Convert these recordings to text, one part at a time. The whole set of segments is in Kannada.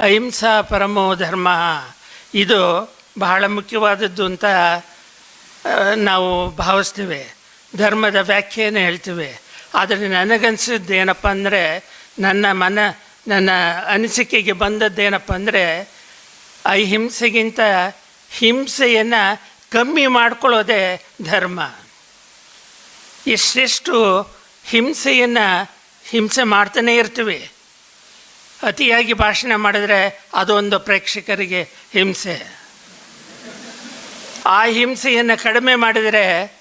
ಅಹಿಂಸಾ ಪರಮೋ ಧರ್ಮ. ಇದು ಬಹಳ ಮುಖ್ಯವಾದದ್ದು ಅಂತ ನಾವು ಭಾವಿಸ್ತೀವಿ. ಧರ್ಮದ ವ್ಯಾಖ್ಯೆಯನ್ನು ಹೇಳ್ತೀವಿ. ಆದರೆ ನನಗನ್ಸಿದ್ದು ಏನಪ್ಪ ಅಂದರೆ, ನನ್ನ ಮನ, ನನ್ನ ಅನಿಸಿಕೆಗೆ ಬಂದದ್ದೇನಪ್ಪ ಅಂದರೆ, ಅಹಿಂಸೆಗಿಂತ ಹಿಂಸೆಯನ್ನು ಕಮ್ಮಿ ಮಾಡ್ಕೊಳ್ಳೋದೇ ಧರ್ಮ. ಎಷ್ಟೆಷ್ಟು ಹಿಂಸೆಯನ್ನು ಹಿಂಸೆ ಮಾಡ್ತಾನೆ ಇರ್ತೀವಿ. ಅತಿಯಾಗಿ ಭಾಷಣ ಮಾಡಿದರೆ ಅದೊಂದು ಪ್ರೇಕ್ಷಕರಿಗೆ ಹಿಂಸೆ. ಆ ಹಿಂಸೆಯನ್ನು ಕಡಿಮೆ ಮಾಡಿದರೆ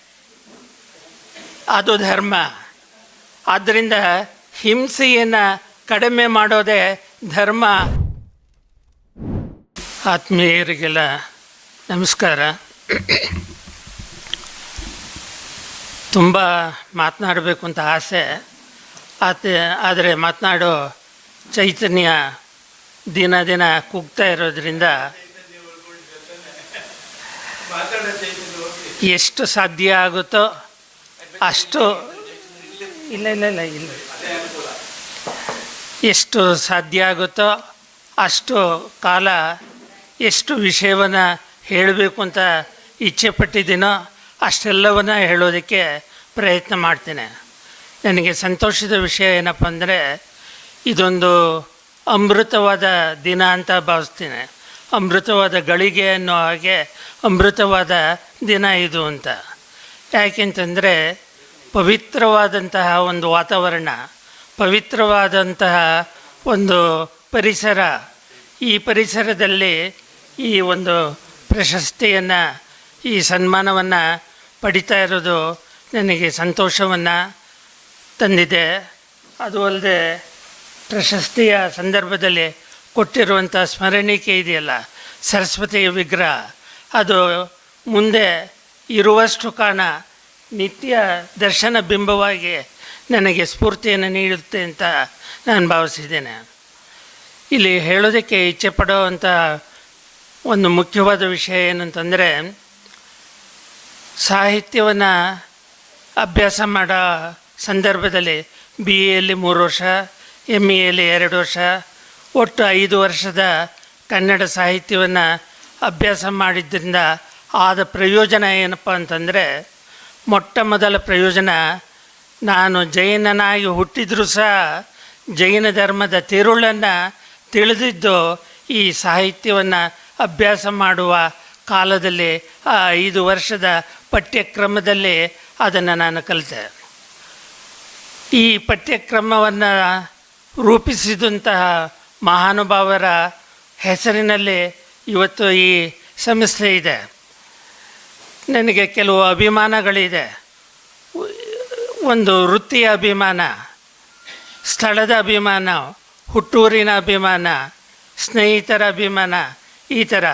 ಅದು ಧರ್ಮ. ಆದ್ದರಿಂದ ಹಿಂಸೆಯನ್ನು ಕಡಿಮೆ ಮಾಡೋದೇ ಧರ್ಮ. ಆತ್ಮೀಯರಿಗೆಲ್ಲ ನಮಸ್ಕಾರ. ತುಂಬ ಮಾತನಾಡಬೇಕು ಅಂತ ಆಸೆ. ಆತ ಆದರೆ ಮಾತನಾಡೋ ಚೈತನ್ಯ ದಿನ ದಿನ ಕುಗ್ತಾ ಇರೋದ್ರಿಂದ ಎಷ್ಟು ಸಾಧ್ಯ ಆಗುತ್ತೋ ಅಷ್ಟು ಇಲ್ಲ ಇಲ್ಲ ಇಲ್ಲ ಇಲ್ಲ. ಎಷ್ಟು ಸಾಧ್ಯ ಆಗುತ್ತೋ ಅಷ್ಟು ಕಾಲ ಎಷ್ಟು ವಿಷಯವನ್ನು ಹೇಳಬೇಕು ಅಂತ ಇಚ್ಛೆ ಪಟ್ಟಿದ್ದೀನೋ ಅಷ್ಟೆಲ್ಲವನ್ನು ಹೇಳೋದಕ್ಕೆ ಪ್ರಯತ್ನ ಮಾಡ್ತೇನೆ. ನನಗೆ ಸಂತೋಷದ ವಿಷಯ ಏನಪ್ಪ ಅಂದರೆ ಇದೊಂದು ಅಮೃತವಾದ ದಿನ ಅಂತ ಭಾವಿಸ್ತೀನಿ. ಅಮೃತವಾದ ಗಳಿಗೆ ಅನ್ನೋ ಹಾಗೆ ಅಮೃತವಾದ ದಿನ ಇದು ಅಂತ. ಯಾಕೆಂತಂದರೆ ಪವಿತ್ರವಾದಂತಹ ಒಂದು ವಾತಾವರಣ, ಪವಿತ್ರವಾದಂತಹ ಒಂದು ಪರಿಸರ, ಈ ಪರಿಸರದಲ್ಲಿ ಈ ಒಂದು ಪ್ರಶಸ್ತಿಯನ್ನು, ಈ ಸನ್ಮಾನವನ್ನು ಪಡಿತಾ ಇರೋದು ನನಗೆ ಸಂತೋಷವನ್ನು ತಂದಿದೆ. ಅದು ಅಲ್ಲದೆ ಪ್ರಶಸ್ತಿಯ ಸಂದರ್ಭದಲ್ಲಿ ಕೊಟ್ಟಿರುವಂಥ ಸ್ಮರಣಿಕೆ ಇದೆಯಲ್ಲ, ಸರಸ್ವತಿಯ ವಿಗ್ರಹ. ಅದು ಮುಂದೆ ಇರುವಷ್ಟು ಕಾಣ ನಿತ್ಯ ದರ್ಶನ ಬಿಂಬವಾಗಿ ನನಗೆ ಸ್ಫೂರ್ತಿಯನ್ನು ನೀಡುತ್ತೆ ಅಂತ ನಾನು ಭಾವಿಸಿದ್ದೇನೆ. ಇಲ್ಲಿ ಹೇಳೋದಕ್ಕೆ ಇಚ್ಛೆ ಪಡುವಂಥ ಒಂದು ಮುಖ್ಯವಾದ ವಿಷಯ ಏನಂತಂದರೆ ಸಾಹಿತ್ಯವನ್ನು ಅಭ್ಯಾಸ ಮಾಡೋ ಸಂದರ್ಭದಲ್ಲಿ ಬಿ ಎಯಲ್ಲಿ ಮೂರು ವರ್ಷ ಎಂ ಎಲ್ಲಿ ಎರಡು ವರ್ಷ, ಒಟ್ಟು ಐದು ವರ್ಷದ ಕನ್ನಡ ಸಾಹಿತ್ಯವನ್ನು ಅಭ್ಯಾಸ ಮಾಡಿದ್ದರಿಂದ ಆದ ಪ್ರಯೋಜನ ಏನಪ್ಪ ಅಂತಂದರೆ, ಮೊಟ್ಟ ಮೊದಲ ಪ್ರಯೋಜನ ನಾನು ಜೈನನಾಗಿ ಹುಟ್ಟಿದರೂ ಸಹ ಜೈನ ಧರ್ಮದ ತಿರುಳನ್ನು ತಿಳಿದಿದ್ದು ಈ ಸಾಹಿತ್ಯವನ್ನು ಅಭ್ಯಾಸ ಮಾಡುವ ಕಾಲದಲ್ಲಿ, ಆ ಐದು ವರ್ಷದ ಪಠ್ಯಕ್ರಮದಲ್ಲಿ ಅದನ್ನು ನಾನು ಕಲಿತೆ. ಈ ಪಠ್ಯಕ್ರಮವನ್ನು ರೂಪಿಸಿದಂತಹ ಮಹಾನುಭಾವರ ಹೆಸರಿನಲ್ಲಿ ಇವತ್ತು ಈ ಸಂಸ್ಥೆ ಇದೆ. ನನಗೆ ಕೆಲವು ಅಭಿಮಾನಗಳಿದೆ. ಒಂದು ವೃತ್ತಿಯ ಅಭಿಮಾನ, ಸ್ಥಳದ ಅಭಿಮಾನ, ಹುಟ್ಟೂರಿನ ಅಭಿಮಾನ, ಸ್ನೇಹಿತರ ಅಭಿಮಾನ, ಈ ಥರ.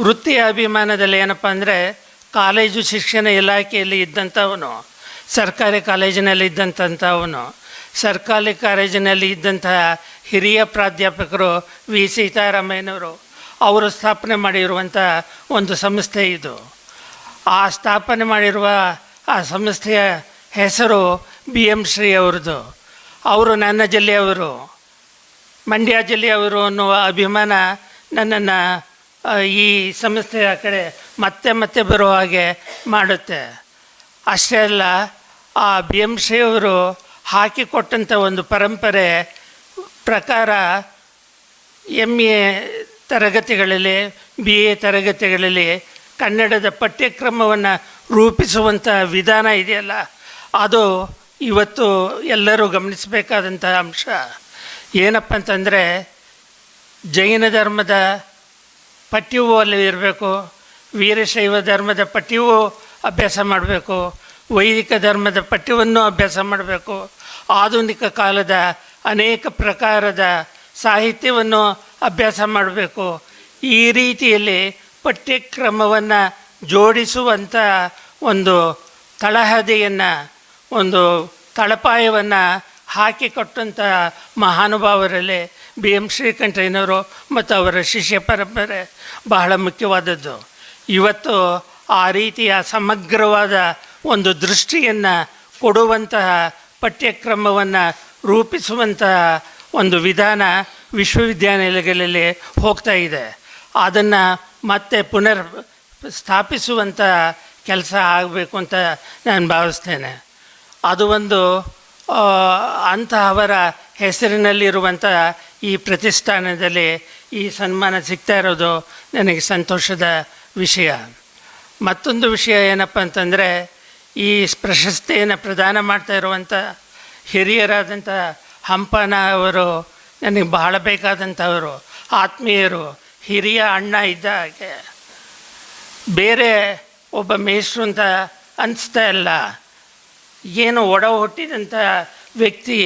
ವೃತ್ತಿಯ ಅಭಿಮಾನದಲ್ಲಿ ಏನಪ್ಪ ಅಂದರೆ ಕಾಲೇಜು ಶಿಕ್ಷಣ ಇಲಾಖೆಯಲ್ಲಿ ಇದ್ದಂಥವನು, ಸರ್ಕಾರಿ ಕಾಲೇಜಿನಲ್ಲಿ ಇದ್ದಂಥವನು ಸರ್ಕಾರಿ ಕಾಲೇಜಿನಲ್ಲಿ ಇದ್ದಂತಹ ಹಿರಿಯ ಪ್ರಾಧ್ಯಾಪಕರು ವಿ. ಸೀತಾರಾಮಯ್ಯನವರು ಅವರು ಸ್ಥಾಪನೆ ಮಾಡಿರುವಂಥ ಒಂದು ಸಂಸ್ಥೆ ಇದು. ಆ ಸ್ಥಾಪನೆ ಮಾಡಿರುವ ಆ ಸಂಸ್ಥೆಯ ಹೆಸರು ಬಿ. ಎಂ. ಶ್ರೀ ಅವ್ರದ್ದು. ಅವರು ನನ್ನ ಜಿಲ್ಲೆಯವರು ಮಂಡ್ಯ ಜಿಲ್ಲೆಯವರು ಅನ್ನುವ ಅಭಿಮಾನ ನನ್ನನ್ನು ಈ ಸಂಸ್ಥೆಯ ಕಡೆ ಮತ್ತೆ ಮತ್ತೆ ಬರುವ ಹಾಗೆ ಮಾಡುತ್ತೆ. ಅಷ್ಟೇ ಅಲ್ಲ, ಆ ಬಿ. ಎಂ. ಶ್ರೀ ಅವರು ಹಾಕಿಕೊಟ್ಟಂಥ ಒಂದು ಪರಂಪರೆ ಪ್ರಕಾರ ಎಂ ಎ ತರಗತಿಗಳಲ್ಲಿ ಬಿ ಎ ತರಗತಿಗಳಲ್ಲಿ ಕನ್ನಡದ ಪಠ್ಯಕ್ರಮವನ್ನು ರೂಪಿಸುವಂಥ ವಿಧಾನ ಇದೆಯಲ್ಲ, ಅದು ಇವತ್ತು ಎಲ್ಲರೂ ಗಮನಿಸಬೇಕಾದಂಥ ಅಂಶ. ಏನಪ್ಪ ಅಂತಂದರೆ, ಜೈನ ಧರ್ಮದ ಪಠ್ಯವು ಅಲ್ಲಿ ಇರಬೇಕು, ವೀರಶೈವ ಧರ್ಮದ ಪಠ್ಯವು ಅಭ್ಯಾಸ ಮಾಡಬೇಕು, ವೈದಿಕ ಧರ್ಮದ ಪಠ್ಯವನ್ನು ಅಭ್ಯಾಸ ಮಾಡಬೇಕು. ಆಧುನಿಕ ಕಾಲದ ಅನೇಕ ಪ್ರಕಾರದ ಸಾಹಿತ್ಯವನ್ನು ಅಭ್ಯಾಸ ಮಾಡಬೇಕು. ಈ ರೀತಿಯಲ್ಲಿ ಪಠ್ಯಕ್ರಮವನ್ನು ಜೋಡಿಸುವಂಥ ಒಂದು ತಳಹದಿಯನ್ನು, ಒಂದು ತಳಪಾಯವನ್ನು ಹಾಕಿಕೊಟ್ಟಂಥ ಮಹಾನುಭಾವರಲ್ಲಿ ಬಿ ಎಂ ಶ್ರೀಕಂಠಯ್ಯನವರು ಮತ್ತು ಅವರ ಶಿಷ್ಯ ಪರಂಪರೆ ಬಹಳ ಮುಖ್ಯವಾದದ್ದು. ಇವತ್ತು ಆ ರೀತಿಯ ಸಮಗ್ರವಾದ ಒಂದು ದೃಷ್ಟಿಯನ್ನು ಕೊಡುವಂತಹ ಪಠ್ಯಕ್ರಮವನ್ನು ರೂಪಿಸುವಂಥ ಒಂದು ವಿಧಾನ ವಿಶ್ವವಿದ್ಯಾನಿಲಯಗಳಲ್ಲಿ ಹೋಗ್ತಾ ಇದೆ. ಅದನ್ನು ಮತ್ತೆ ಪುನರ್ ಸ್ಥಾಪಿಸುವಂಥ ಕೆಲಸ ಆಗಬೇಕು ಅಂತ ನಾನು ಭಾವಿಸ್ತೇನೆ. ಅದು ಒಂದು ಅಂತಹವರ ಹೆಸರಿನಲ್ಲಿರುವಂಥ ಈ ಪ್ರತಿಷ್ಠಾನದಲ್ಲಿ ಈ ಸನ್ಮಾನ ಸಿಗ್ತಾ ಇರೋದು ನನಗೆ ಸಂತೋಷದ ವಿಷಯ. ಮತ್ತೊಂದು ವಿಷಯ ಏನಪ್ಪ ಅಂತಂದರೆ ಈ ಪ್ರಶಸ್ತಿಯನ್ನು ಪ್ರದಾನ ಮಾಡ್ತಾ ಇರುವಂಥ ಹಿರಿಯರಾದಂಥ ಹಂಪನ ಅವರು, ನನಗೆ ಬಹಳ ಬೇಕಾದಂಥವರು ಆತ್ಮೀಯರು, ಹಿರಿಯ ಅಣ್ಣ ಇದ್ದ ಹಾಗೆ. ಬೇರೆ ಒಬ್ಬ ಮೇಷ್ಟ್ರು ಅಂತ ಅನಿಸ್ತಾ ಇಲ್ಲ. ಏನು ಒಡ ಹುಟ್ಟಿದಂಥ ವ್ಯಕ್ತಿ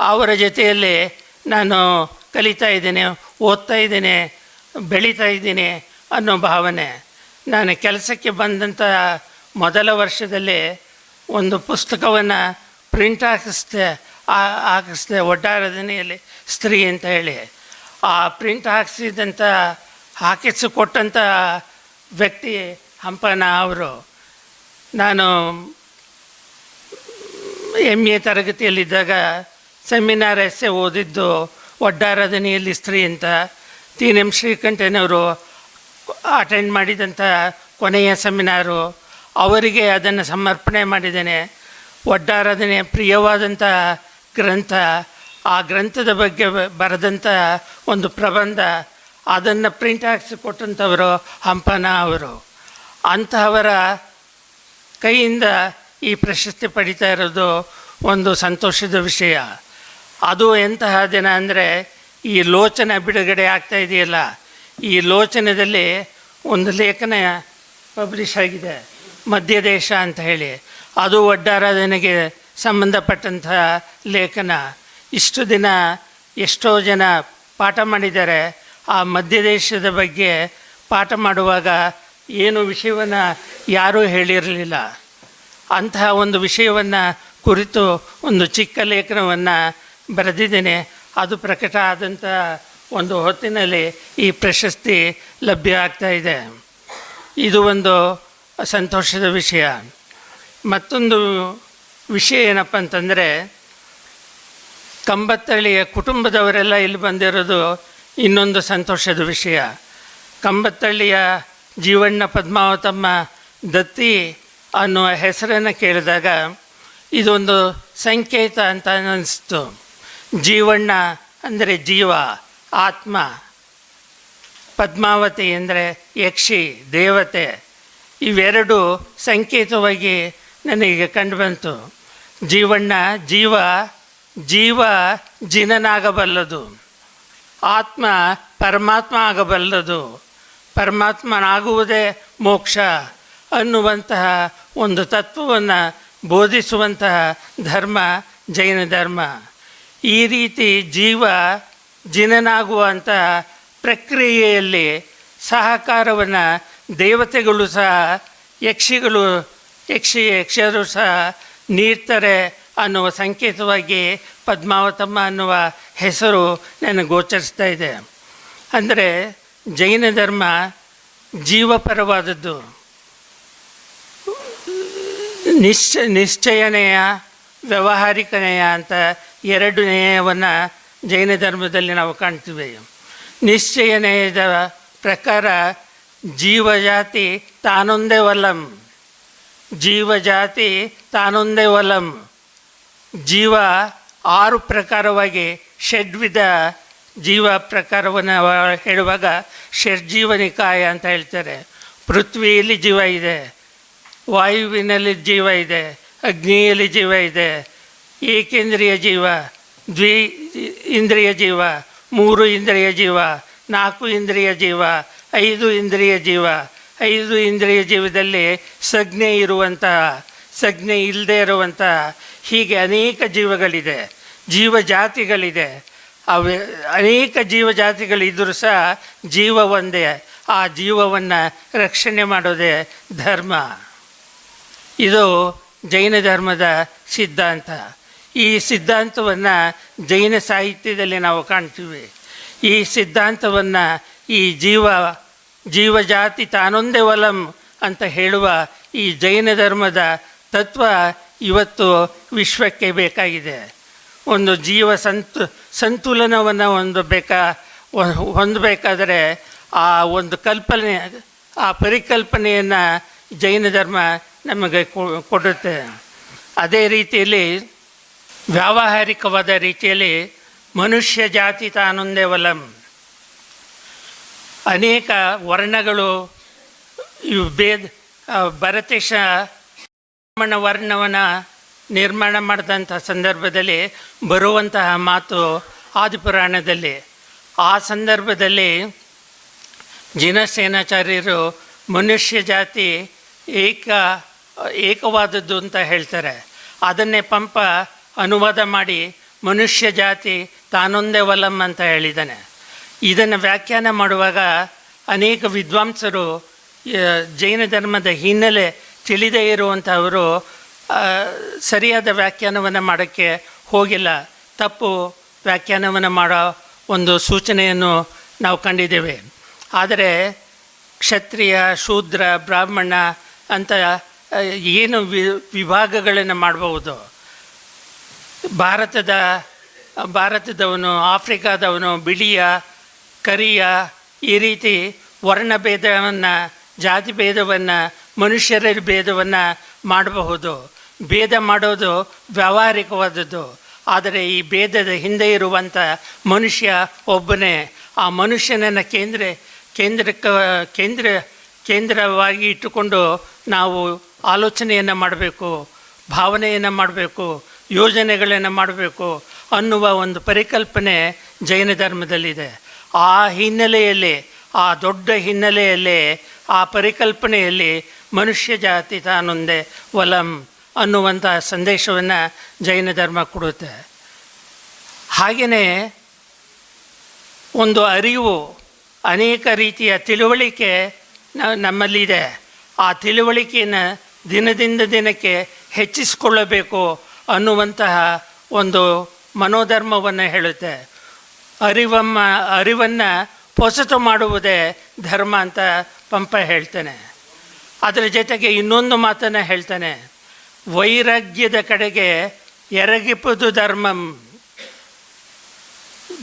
ಅವರ ಜೊತೆಯಲ್ಲಿ ನಾನು ಕಲಿತಾ ಇದ್ದೇನೆ, ಓದ್ತಾ ಇದ್ದೇನೆ, ಬೆಳೀತಾ ಇದ್ದೀನಿ ಅನ್ನೋ ಭಾವನೆ. ನಾನು ಕೆಲಸಕ್ಕೆ ಬಂದಂಥ ಮೊದಲ ವರ್ಷದಲ್ಲಿ ಒಂದು ಪುಸ್ತಕವನ್ನು ಪ್ರಿಂಟ್ ಹಾಕಿಸ್ದೆ ಹಾಕಿಸ್ದೆ ಒಡ್ಡಾರದನೆಯಲ್ಲಿ ಸ್ತ್ರೀ ಅಂತ ಹೇಳಿ. ಆ ಪ್ರಿಂಟ್ ಹಾಕಿಸಿದಂಥ ಹಾಕಿಸಿಕೊಟ್ಟಂಥ ವ್ಯಕ್ತಿ ಹಂಪನ ಅವರು. ನಾನು ಎಂ ಎ ತರಗತಿಯಲ್ಲಿದ್ದಾಗ ಸೆಮಿನಾರ್ ಎಸ್ಸೆ ಓದಿದ್ದು ಒಡ್ಡಾರಾಧನೆಯಲ್ಲಿ ಸ್ತ್ರೀ ಅಂತ. ಟಿ ಶ್ರೀಕಂಠನವರು ಅಟೆಂಡ್ ಮಾಡಿದಂಥ ಕೊನೆಯ ಸೆಮಿನಾರು ಅವರಿಗೆ ಅದನ್ನು ಸಮರ್ಪಣೆ ಮಾಡಿದ್ದೇನೆ. ಒಡ್ಡಾರಾಧನೆ ಪ್ರಿಯವಾದಂಥ ಗ್ರಂಥ, ಆ ಗ್ರಂಥದ ಬಗ್ಗೆ ಬರೆದಂಥ ಒಂದು ಪ್ರಬಂಧ, ಅದನ್ನು ಪ್ರಿಂಟ್ ಹಾಕಿಸಿ ಕೊಟ್ಟಂಥವರು ಹಂಪನ ಅವರು. ಅಂತಹವರ ಕೈಯಿಂದ ಈ ಪ್ರಶಸ್ತಿ ಪಡಿತಾ ಇರೋದು ಒಂದು ಸಂತೋಷದ ವಿಷಯ. ಅದು ಎಂತಹ ದಿನ ಅಂದರೆ, ಈ ಲೋಚನ ಬಿಡುಗಡೆ ಆಗ್ತಾ ಇದೆಯಲ್ಲ, ಈ ಲೋಚನದಲ್ಲಿ ಒಂದು ಲೇಖನ ಪಬ್ಲಿಷ್ ಆಗಿದೆ. ಮಧ್ಯದೇಶ ಅಂತ ಹೇಳಿ. ಅದು ಒಡ್ಡಾರಾಧನೆಗೆ ಸಂಬಂಧಪಟ್ಟಂಥ ಲೇಖನ. ಇಷ್ಟು ದಿನ ಎಷ್ಟೋ ಜನ ಪಾಠ ಮಾಡಿದ್ದಾರೆ. ಆ ಮಧ್ಯದೇಶದ ಬಗ್ಗೆ ಪಾಠ ಮಾಡುವಾಗ ಏನು ವಿಷಯವನ್ನು ಯಾರೂ ಹೇಳಿರಲಿಲ್ಲ. ಅಂತಹ ಒಂದು ವಿಷಯವನ್ನು ಕುರಿತು ಒಂದು ಚಿಕ್ಕ ಲೇಖನವನ್ನು ಬರೆದಿದ್ದೇನೆ. ಅದು ಪ್ರಕಟ ಆದಂಥ ಒಂದು ಹೊತ್ತಿನಲ್ಲಿ ಈ ಪ್ರಶಸ್ತಿ ಲಭ್ಯ ಆಗ್ತಾ ಇದೆ. ಇದು ಒಂದು ಸಂತೋಷದ ವಿಷಯ. ಮತ್ತೊಂದು ವಿಷಯ ಏನಪ್ಪ ಅಂತಂದರೆ, ಕಂಬತ್ತಳ್ಳಿಯ ಕುಟುಂಬದವರೆಲ್ಲ ಇಲ್ಲಿ ಬಂದಿರೋದು ಇನ್ನೊಂದು ಸಂತೋಷದ ವಿಷಯ. ಕಂಬತ್ತಳ್ಳಿಯ ಜೀವಣ್ಣ ಪದ್ಮಾವತಮ್ಮ ದತ್ತಿ ಅನ್ನುವ ಹೆಸರನ್ನು ಕೇಳಿದಾಗ ಇದೊಂದು ಸಂಕೇತ ಅಂತ ಅನ್ನಿಸ್ತು. ಜೀವಣ್ಣ ಅಂದರೆ ಜೀವ, ಆತ್ಮ. ಪದ್ಮಾವತಿ ಅಂದರೆ ಯಕ್ಷಿ, ದೇವತೆ. ಇವೆರಡು ಸಂಕೇತವಾಗಿ ನನಗೆ ಕಂಡುಬಂತು. ಜೀವಣ್ಣ ಜೀವ ಜೀವ ಜಿನನಾಗಬಲ್ಲದು. ಆತ್ಮ ಪರಮಾತ್ಮ ಆಗಬಲ್ಲದು. ಪರಮಾತ್ಮನಾಗುವುದೇ ಮೋಕ್ಷ ಅನ್ನುವಂತಹ ಒಂದು ತತ್ವವನ್ನು ಬೋಧಿಸುವಂತಹ ಧರ್ಮ, ಜೈನ ಧರ್ಮ. ಈ ರೀತಿ ಜೀವ ಜಿನನಾಗುವಂತಹ ಪ್ರಕ್ರಿಯೆಯಲ್ಲಿ ಸಹಕಾರವನ್ನು ದೇವತೆಗಳು ಸಹ, ಯಕ್ಷಿಗಳು, ಯಕ್ಷಿ ಯಕ್ಷರು ಸಹ ನೀರ್ತಾರೆ ಅನ್ನುವ ಸಂಕೇತವಾಗಿ ಪದ್ಮಾವತಮ್ಮ ಅನ್ನುವ ಹೆಸರು ನನಗೆ ಗೋಚರಿಸ್ತಾ ಇದೆ. ಅಂದರೆ ಜೈನ ಧರ್ಮ ಜೀವಪರವಾದದ್ದು. ನಿಶ್ಚ, ನಿಶ್ಚಯನೆಯ ವ್ಯಾವಹಾರಿಕ ನಯ ಅಂತ ಎರಡು ನ್ಯಾಯವನ್ನು ಜೈನ ಧರ್ಮದಲ್ಲಿ ನಾವು ಕಾಣ್ತೀವಿ. ನಿಶ್ಚಯ ನ್ಯಾಯದ ಪ್ರಕಾರ ಜೀವಜಾತಿ ತಾನೊಂದೇ ವಲಂ ಜೀವಜಾತಿ ತಾನೊಂದೇ ವಲಂ ಜೀವ ಆರು ಪ್ರಕಾರವಾಗಿ ಷಡ್ವಿಧ ಜೀವ ಪ್ರಕಾರವನ್ನು ಹೇಳುವಾಗ ಷಡ್ಜೀವನಿಕಾಯ ಅಂತ ಹೇಳ್ತಾರೆ. ಪೃಥ್ವಿಯಲ್ಲಿ ಜೀವ ಇದೆ, ವಾಯುವಿನಲ್ಲಿ ಜೀವ ಇದೆ, ಅಗ್ನಿಯಲ್ಲಿ ಜೀವ ಇದೆ, ಏಕೇಂದ್ರಿಯ ಜೀವ, ದ್ವಿ ಇಂದ್ರಿಯ ಜೀವ, ಮೂರು ಇಂದ್ರಿಯ ಜೀವ, ನಾಲ್ಕು ಇಂದ್ರಿಯ ಜೀವ ಐದು ಇಂದ್ರಿಯ ಜೀವ, ಐದು ಇಂದ್ರಿಯ ಜೀವದಲ್ಲಿ ಸಜ್ಞೆ ಇರುವಂತಹ ಸಜ್ಞೆ ಇಲ್ಲದೆ ಇರುವಂತಹ ಹೀಗೆ ಅನೇಕ ಜೀವಗಳಿದೆ, ಜೀವಜಾತಿಗಳಿದೆ. ಅವೆ ಅನೇಕ ಜೀವಜಾತಿಗಳಿದ್ದರೂ ಸಹ ಜೀವ ಒಂದೇ, ಆ ಜೀವವನ್ನು ರಕ್ಷಣೆ ಮಾಡೋದೇ ಧರ್ಮ. ಇದು ಜೈನ ಧರ್ಮದ ಸಿದ್ಧಾಂತ. ಈ ಸಿದ್ಧಾಂತವನ್ನು ಜೈನ ಸಾಹಿತ್ಯದಲ್ಲಿ ನಾವು ಕಾಣ್ತೀವಿ. ಈ ಸಿದ್ಧಾಂತವನ್ನು ಈ ಜೀವ ಜೀವಜಾತಿ ತಾನೊಂದೇ ವಲಂ ಅಂತ ಹೇಳುವ ಈ ಜೈನ ಧರ್ಮದ ತತ್ವ ಇವತ್ತು ವಿಶ್ವಕ್ಕೆ ಬೇಕಾಗಿದೆ. ಒಂದು ಜೀವ ಸಂತು, ಸಂತುಲನವನ್ನು ಹೊಂದಬೇಕಾ ಹೊಂದಬೇಕಾದರೆ ಆ ಒಂದು ಕಲ್ಪನೆ, ಆ ಪರಿಕಲ್ಪನೆಯನ್ನು ಜೈನ ಧರ್ಮ ನಮಗೆ ಕೊಡುತ್ತೆ. ಅದೇ ರೀತಿಯಲ್ಲಿ ವ್ಯಾವಹಾರಿಕವಾದ ರೀತಿಯಲ್ಲಿ ಮನುಷ್ಯ ಜಾತಿ ತಾನೊಂದೇ ವಲಂ. ಅನೇಕ ವರ್ಣಗಳು ಇವು ಭರತೇಶ ಬ್ರಾಹ್ಮಣ ವರ್ಣವನ್ನು ನಿರ್ಮಾಣ ಮಾಡಿದಂಥ ಸಂದರ್ಭದಲ್ಲಿ ಬರುವಂತಹ ಮಾತು ಆದಿಪುರಾಣದಲ್ಲಿ. ಆ ಸಂದರ್ಭದಲ್ಲಿ ಜಿನಸೇನಾಚಾರ್ಯರು ಮನುಷ್ಯ ಜಾತಿ ಏಕ, ಏಕವಾದದ್ದು ಅಂತ ಹೇಳ್ತಾರೆ. ಅದನ್ನೇ ಪಂಪ ಅನುವಾದ ಮಾಡಿ ಮನುಷ್ಯ ಜಾತಿ ತಾನೊಂದೇ ವಲಂ ಅಂತ ಹೇಳಿದ್ದಾನೆ. ಇದನ್ನು ವ್ಯಾಖ್ಯಾನ ಮಾಡುವಾಗ ಅನೇಕ ವಿದ್ವಾಂಸರು ಜೈನ ಧರ್ಮದ ಹಿನ್ನೆಲೆ ತಿಳಿದೇ ಇರುವಂಥವರು ಸರಿಯಾದ ವ್ಯಾಖ್ಯಾನವನ್ನು ಮಾಡೋಕ್ಕೆ ಹೋಗಿಲ್ಲ. ತಪ್ಪು ವ್ಯಾಖ್ಯಾನವನ್ನು ಮಾಡೋ ಒಂದು ಸೂಚನೆಯನ್ನು ನಾವು ಕಂಡಿದ್ದೇವೆ. ಆದರೆ ಕ್ಷತ್ರಿಯ, ಶೂದ್ರ, ಬ್ರಾಹ್ಮಣ ಅಂತ ಏನು ವಿ, ವಿಭಾಗಗಳನ್ನು ಮಾಡಬಹುದು? ಭಾರತದ, ಭಾರತದವನು, ಆಫ್ರಿಕಾದವನು, ಬಿಳಿಯ ಕರಿಯ ಈ ರೀತಿ ವರ್ಣಭೇದವನ್ನು, ಜಾತಿ ಭೇದವನ್ನು, ಮನುಷ್ಯರ ಭೇದವನ್ನು ಮಾಡಬಹುದು. ಭೇದ ಮಾಡೋದು ವ್ಯಾವಹಾರಿಕವಾದದ್ದು. ಆದರೆ ಈ ಭೇದದ ಹಿಂದೆ ಇರುವಂಥ ಮನುಷ್ಯ ಒಬ್ಬನೇ. ಆ ಮನುಷ್ಯನನ್ನು ಕೇಂದ್ರ ಕೇಂದ್ರ ಕೇಂದ್ರ, ಕೇಂದ್ರವಾಗಿ ಇಟ್ಟುಕೊಂಡು ನಾವು ಆಲೋಚನೆಯನ್ನು ಮಾಡಬೇಕು, ಭಾವನೆಯನ್ನು ಮಾಡಬೇಕು, ಯೋಜನೆಗಳನ್ನು ಮಾಡಬೇಕು ಅನ್ನುವ ಒಂದು ಪರಿಕಲ್ಪನೆ ಜೈನ ಧರ್ಮದಲ್ಲಿದೆ. ಆ ಹಿನ್ನೆಲೆಯಲ್ಲಿ, ಆ ದೊಡ್ಡ ಹಿನ್ನೆಲೆಯಲ್ಲಿ, ಆ ಪರಿಕಲ್ಪನೆಯಲ್ಲಿ ಮನುಷ್ಯ ಜಾತಿ ತಾನೊಂದೇ ವಲಂ ಅನ್ನುವಂಥ ಸಂದೇಶವನ್ನು ಜೈನ ಧರ್ಮ ಕೊಡುತ್ತೆ. ಹಾಗೆಯೇ ಒಂದು ಅರಿವು, ಅನೇಕ ರೀತಿಯ ತಿಳುವಳಿಕೆ ನಮ್ಮಲ್ಲಿದೆ. ಆ ತಿಳುವಳಿಕೆಯನ್ನು ದಿನದಿಂದ ದಿನಕ್ಕೆ ಹೆಚ್ಚಿಸಿಕೊಳ್ಳಬೇಕು ಅನ್ನುವಂತಹ ಒಂದು ಮನೋಧರ್ಮವನ್ನು ಹೇಳುತ್ತೆ. ಅರಿವಮ್ಮ, ಅರಿವನ್ನು ಪೊಸತು ಮಾಡುವುದೇ ಧರ್ಮ ಅಂತ ಪಂಪ ಹೇಳ್ತಾನೆ. ಅದರ ಜೊತೆಗೆ ಇನ್ನೊಂದು ಮಾತನ್ನು ಹೇಳ್ತಾನೆ. ವೈರಾಗ್ಯದ ಕಡೆಗೆ ಎರಗಿಪುದು ಧರ್ಮಂ.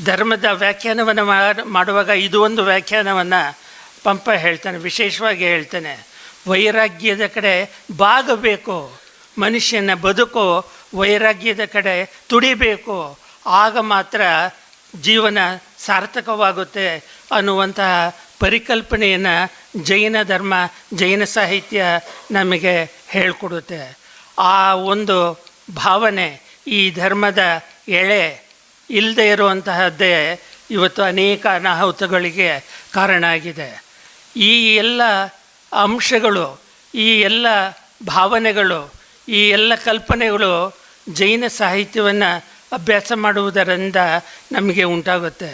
ಧರ್ಮದ ವ್ಯಾಖ್ಯಾನವನ್ನು ಮಾಡ್- ಮಾಡುವಾಗ ಇದು ಒಂದು ವ್ಯಾಖ್ಯಾನವನ್ನು ಪಂಪ ಹೇಳ್ತಾನೆ, ವಿಶೇಷವಾಗಿ ಹೇಳ್ತಾನೆ. ವೈರಾಗ್ಯದ ಕಡೆ ಬಾಗಬೇಕು, ಮನುಷ್ಯನ ಬದುಕು ವೈರಾಗ್ಯದ ಕಡೆ ತುಡಿಬೇಕು. ಆಗ ಮಾತ್ರ ಜೀವನ ಸಾರ್ಥಕವಾಗುತ್ತೆ ಅನ್ನುವಂತಹ ಪರಿಕಲ್ಪನೆಯನ್ನು ಜೈನ ಧರ್ಮ, ಜೈನ ಸಾಹಿತ್ಯ ನಮಗೆ ಹೇಳಿಕೊಡುತ್ತೆ. ಆ ಒಂದು ಭಾವನೆ ಈ ಧರ್ಮದ ಎಳೆ ಇಲ್ಲದೆ ಇರುವಂತಹದ್ದೇ ಇವತ್ತು ಅನೇಕ ಅನಾಹುತಗಳಿಗೆ ಕಾರಣ ಆಗಿದೆ. ಈ ಎಲ್ಲ ಅಂಶಗಳು, ಈ ಎಲ್ಲ ಭಾವನೆಗಳು, ಈ ಎಲ್ಲ ಕಲ್ಪನೆಗಳು ಜೈನ ಸಾಹಿತ್ಯವನ್ನು ಅಭ್ಯಾಸ ಮಾಡುವುದರಿಂದ ನಮಗೆ ಉಂಟಾಗುತ್ತೆ.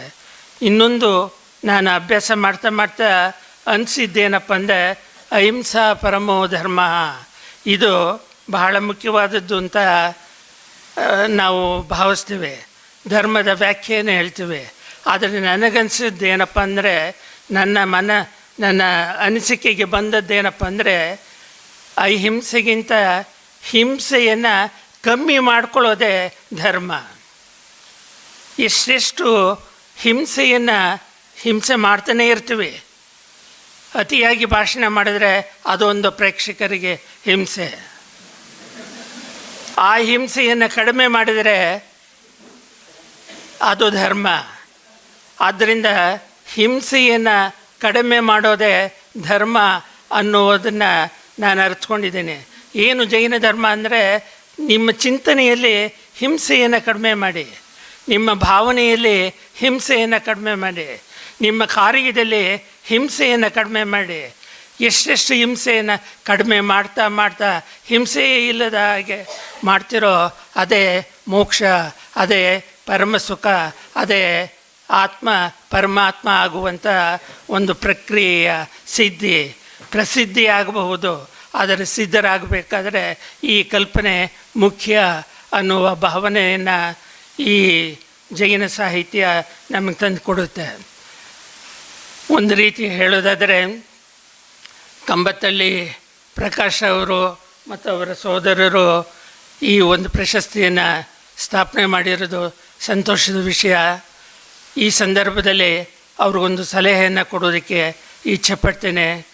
ಇನ್ನೊಂದು ನಾನು ಅಭ್ಯಾಸ ಮಾಡ್ತಾ ಮಾಡ್ತಾ ಅನಿಸಿದ್ದೇನಪ್ಪ ಅಂದರೆ ಅಹಿಂಸಾ ಪರಮೋ ಧರ್ಮ. ಇದು ಬಹಳ ಮುಖ್ಯವಾದದ್ದು ಅಂತ ನಾವು ಭಾವಿಸ್ತೀವಿ. ಧರ್ಮದ ವ್ಯಾಖ್ಯೆಯನ್ನು ಹೇಳ್ತೀವಿ. ಆದರೆ ನನಗನ್ಸಿದ್ದು ಏನಪ್ಪ ಅಂದರೆ ನನ್ನ ಮನ, ನನ್ನ ಅನಿಸಿಕೆಗೆ ಬಂದದ್ದೇನಪ್ಪ ಅಂದರೆ ಅಹಿಂಸೆಗಿಂತ ಹಿಂಸೆಯನ್ನು ಕಮ್ಮಿ ಮಾಡ್ಕೊಳ್ಳೋದೇ ಧರ್ಮ. ಇಷ್ಟಿಷ್ಟು ಹಿಂಸೆಯನ್ನು ಹಿಂಸೆ ಮಾಡ್ತಾನೇ ಇರ್ತೀವಿ. ಅತಿಯಾಗಿ ಭಾಷಣ ಮಾಡಿದ್ರೆ ಅದೊಂದು ಪ್ರೇಕ್ಷಕರಿಗೆ ಹಿಂಸೆ. ಆ ಹಿಂಸೆಯನ್ನು ಕಡಿಮೆ ಮಾಡಿದರೆ ಅದು ಧರ್ಮ. ಆದ್ದರಿಂದ ಹಿಂಸೆಯನ್ನು ಕಡಿಮೆ ಮಾಡೋದೇ ಧರ್ಮ ಅನ್ನುವುದನ್ನು ನಾನು ಅರ್ಥಕೊಂಡಿದ್ದೇನೆ ಏನು ಜೈನ ಧರ್ಮ ಅಂದರೆ ನಿಮ್ಮ ಚಿಂತನೆಯಲ್ಲಿ ಹಿಂಸೆಯನ್ನು ಕಡಿಮೆ ಮಾಡಿ, ನಿಮ್ಮ ಭಾವನೆಯಲ್ಲಿ ಹಿಂಸೆಯನ್ನು ಕಡಿಮೆ ಮಾಡಿ, ನಿಮ್ಮ ಕಾರ್ಯದಲ್ಲಿ ಹಿಂಸೆಯನ್ನು ಕಡಿಮೆ ಮಾಡಿ, ಎಷ್ಟೆಷ್ಟು ಹಿಂಸೆಯನ್ನು ಕಡಿಮೆ ಮಾಡ್ತಾ ಮಾಡ್ತಾ ಹಿಂಸೆಯೇ ಇಲ್ಲದ ಹಾಗೆ ಮಾಡ್ತಿರೋ ಅದೇ ಮೋಕ್ಷ, ಅದೇ ಪರಮ ಸುಖ, ಅದೇ ಆತ್ಮ ಪರಮಾತ್ಮ ಆಗುವಂಥ ಒಂದು ಪ್ರಕ್ರಿಯೆಯ ಸಿದ್ಧಿ ಪ್ರಸಿದ್ಧಿ ಆಗಬಹುದು ಆದರೆ ಸಿದ್ಧರಾಗಬೇಕಾದ್ರೆ ಈ ಕಲ್ಪನೆ ಮುಖ್ಯ ಅನ್ನುವ ಭಾವನೆಯನ್ನು ಈ ಜೈನ ಸಾಹಿತ್ಯ ನಮಗೆ ತಂದು ಕೊಡುತ್ತೆ ಒಂದು ರೀತಿ ಹೇಳೋದಾದರೆ ಕಂಬತ್ತಲ್ಲಿ ಪ್ರಕಾಶ್ ಅವರು ಮತ್ತು ಅವರ ಸೋದರರು ಈ ಒಂದು ಪ್ರಶಸ್ತಿಯನ್ನು ಸ್ಥಾಪನೆ ಮಾಡಿರೋದು ಸಂತೋಷದ ವಿಷಯ. ಈ ಸಂದರ್ಭದಲ್ಲಿ ಅವ್ರಿಗೊಂದು ಸಲಹೆಯನ್ನು ಕೊಡೋದಕ್ಕೆ ಇಚ್ಛೆ ಪಡ್ತೇನೆ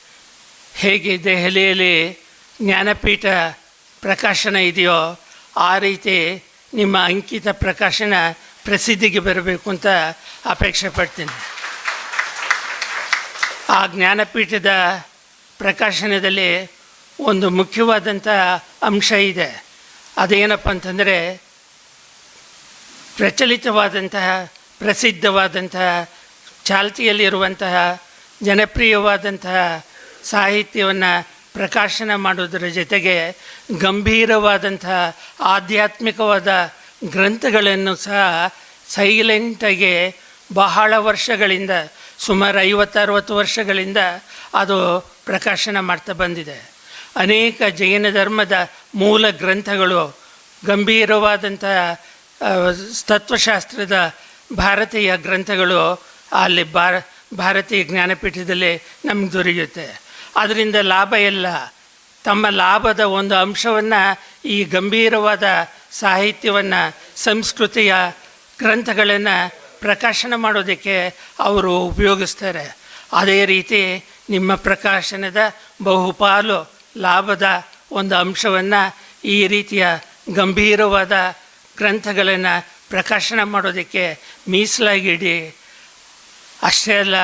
ಹೇಗೆ ದೆಹಲಿಯಲ್ಲಿ ಜ್ಞಾನಪೀಠ ಪ್ರಕಾಶನ ಇದೆಯೋ ಆ ರೀತಿ ನಿಮ್ಮ ಅಂಕಿತ ಪ್ರಕಾಶನ ಪ್ರಸಿದ್ಧಿಗೆ ಬರಬೇಕು ಅಂತ ಅಪೇಕ್ಷೆ ಪಡ್ತೀನಿ. ಆ ಜ್ಞಾನಪೀಠದ ಪ್ರಕಾಶನದಲ್ಲಿ ಒಂದು ಮುಖ್ಯವಾದಂಥ ಅಂಶ ಇದೆ. ಅದೇನಪ್ಪ ಅಂತಂದರೆ ಪ್ರಚಲಿತವಾದಂತಹ, ಪ್ರಸಿದ್ಧವಾದಂತಹ, ಚಾಲ್ತಿಯಲ್ಲಿರುವಂತಹ, ಜನಪ್ರಿಯವಾದಂತಹ ಸಾಹಿತ್ಯವನ್ನು ಪ್ರಕಾಶನ ಮಾಡೋದರ ಜೊತೆಗೆ ಗಂಭೀರವಾದಂತಹ ಆಧ್ಯಾತ್ಮಿಕವಾದ ಗ್ರಂಥಗಳನ್ನು ಸಹ ಸೈಲೆಂಟಾಗಿ ಬಹಳ ವರ್ಷಗಳಿಂದ, ಸುಮಾರು ಐವತ್ತರವತ್ತು ವರ್ಷಗಳಿಂದ ಅದು ಪ್ರಕಾಶನ ಮಾಡ್ತಾ ಬಂದಿದೆ. ಅನೇಕ ಜೈನ ಧರ್ಮದ ಮೂಲ ಗ್ರಂಥಗಳು ಗಂಭೀರವಾದಂಥ ತತ್ವಶಾಸ್ತ್ರದ ಭಾರತೀಯ ಗ್ರಂಥಗಳು ಅಲ್ಲಿ ಭಾರ, ಭಾರತೀಯ ಜ್ಞಾನಪೀಠದಲ್ಲಿ ನಮ್ಗೆ ದೊರೆಯುತ್ತೆ. ಅದರಿಂದ ಲಾಭ ಇಲ್ಲ. ತಮ್ಮ ಲಾಭದ ಒಂದು ಅಂಶವನ್ನು ಈ ಗಂಭೀರವಾದ ಸಾಹಿತ್ಯವನ್ನು, ಸಂಸ್ಕೃತಿಯ ಗ್ರಂಥಗಳನ್ನು ಪ್ರಕಾಶನ ಮಾಡೋದಕ್ಕೆ ಅವರು ಉಪಯೋಗಿಸ್ತಾರೆ. ಅದೇ ರೀತಿ ನಿಮ್ಮ ಪ್ರಕಾಶನದ ಬಹುಪಾಲು ಲಾಭದ ಒಂದು ಅಂಶವನ್ನು ಈ ರೀತಿಯ ಗಂಭೀರವಾದ ಗ್ರಂಥಗಳನ್ನು ಪ್ರಕಾಶನ ಮಾಡೋದಕ್ಕೆ ಮೀಸಲಾಗಿಡಿ. ಅಷ್ಟೇ ಅಲ್ಲ,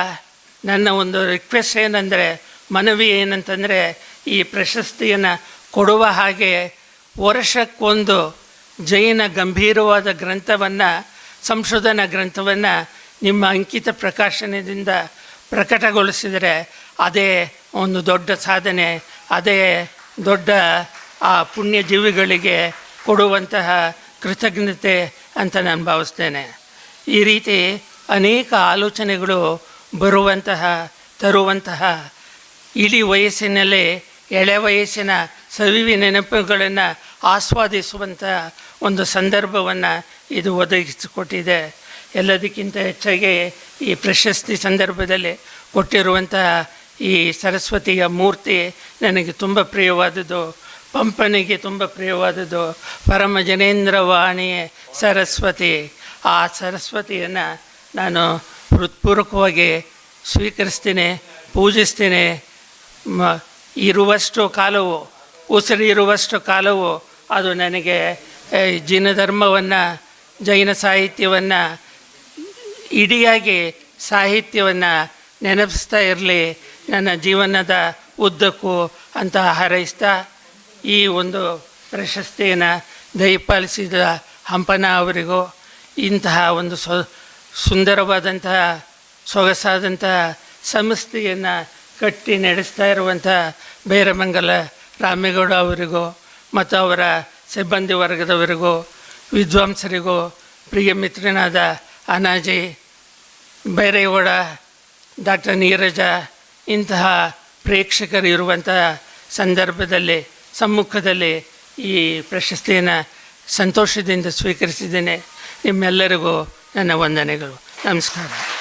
ನನ್ನ ಒಂದು ರಿಕ್ವೆಸ್ಟ್ ಏನಂದರೆ ಮನವಿ ಏನಂತಂದರೆ ಈ ಪ್ರಶಸ್ತಿಯನ್ನು ಕೊಡುವ ಹಾಗೆ ವರ್ಷಕ್ಕೊಂದು ಜೈನ ಗಂಭೀರವಾದ ಗ್ರಂಥವನ್ನು, ಸಂಶೋಧನಾ ಗ್ರಂಥವನ್ನು ನಿಮ್ಮ ಅಂಕಿತ ಪ್ರಕಾಶನದಿಂದ ಪ್ರಕಟಗೊಳಿಸಿದರೆ ಅದೇ ಒಂದು ದೊಡ್ಡ ಸಾಧನೆ, ಅದೇ ದೊಡ್ಡ ಆ ಪುಣ್ಯ ಜೀವಿಗಳಿಗೆ ಕೊಡುವಂತಹ ಕೃತಜ್ಞತೆ ಅಂತ ನಾನು ಭಾವಿಸ್ತೇನೆ. ಈ ರೀತಿ ಅನೇಕ ಆಲೋಚನೆಗಳು ಬರುವಂತಹ, ತರುವಂತಹ ಇಳಿ ವಯಸ್ಸಿನಲ್ಲೇ ಎಳೆ ವಯಸ್ಸಿನ ಸವಿವಿ ನೆನಪುಗಳನ್ನು ಆಸ್ವಾದಿಸುವಂಥ ಒಂದು ಸಂದರ್ಭವನ್ನು ಇದು ಒದಗಿಸಿಕೊಟ್ಟಿದೆ. ಎಲ್ಲದಕ್ಕಿಂತ ಹೆಚ್ಚಾಗಿ ಈ ಪ್ರಶಸ್ತಿ ಸಂದರ್ಭದಲ್ಲಿ ಕೊಟ್ಟಿರುವಂತಹ ಈ ಸರಸ್ವತಿಯ ಮೂರ್ತಿ ನನಗೆ ತುಂಬ ಪ್ರಿಯವಾದದ್ದು. ಪಂಪನಿಗೆ ತುಂಬ ಪ್ರಿಯವಾದದ್ದು. ಪರಮ ಜನೇಂದ್ರವಾಣಿ ಸರಸ್ವತಿ. ಆ ಸರಸ್ವತಿಯನ್ನು ನಾನು ಹೃತ್ಪೂರ್ವಕವಾಗಿ ಸ್ವೀಕರಿಸ್ತೀನಿ, ಪೂಜಿಸ್ತೀನಿ. ಇರುವಷ್ಟು ಕಾಲವು ಉಸಿರಿರುವಷ್ಟು ಕಾಲವು, ಅದು ನನಗೆ ಜೈನ ಧರ್ಮವನ್ನು ಜೈನ ಸಾಹಿತ್ಯವನ್ನು, ಇಡಿಯಾಗಿ ಸಾಹಿತ್ಯವನ್ನು ನೆನಪಿಸ್ತಾ ಇರಲಿ, ನನ್ನ ಜೀವನದ ಉದ್ದಕ್ಕೂ ಅಂತ ಹಾರೈಸ್ತಾ, ಈ ಒಂದು ಪ್ರಶಸ್ತಿಯನ್ನು ದಯಪಾಲಿಸಿದ ಹಂಪನ ಅವರಿಗೂ, ಇಂತಹ ಒಂದು ಸೊ, ಸುಂದರವಾದಂತಹ, ಸೊಗಸಾದಂತಹ ಸಂಸ್ಥೆಯನ್ನು ಕಟ್ಟಿ ನಡೆಸ್ತಾ ಇರುವಂಥ ಬೇರಮಂಗಲ ರಾಮೇಗೌಡ ಅವರಿಗೂ ಮತ್ತು ಅವರ ಸಿಬ್ಬಂದಿ ವರ್ಗದವರಿಗೂ, ವಿದ್ವಾಂಸರಿಗೂ, ಪ್ರಿಯ ಮಿತ್ರನಾದ ಅನಾಜಿ ಬೈರೇಗೌಡ, ಡಾಕ್ಟರ್ ನೀರಜ, ಇಂತಹ ಪ್ರೇಕ್ಷಕರು ಇರುವಂಥ ಸಂದರ್ಭದಲ್ಲಿ, ಸಮ್ಮುಖದಲ್ಲಿ ಈ ಪ್ರಶಸ್ತಿಯನ್ನು ಸಂತೋಷದಿಂದ ಸ್ವೀಕರಿಸಿದ್ದೇನೆ. ನಿಮ್ಮೆಲ್ಲರಿಗೂ ನನ್ನ ವಂದನೆಗಳು. ನಮಸ್ಕಾರ.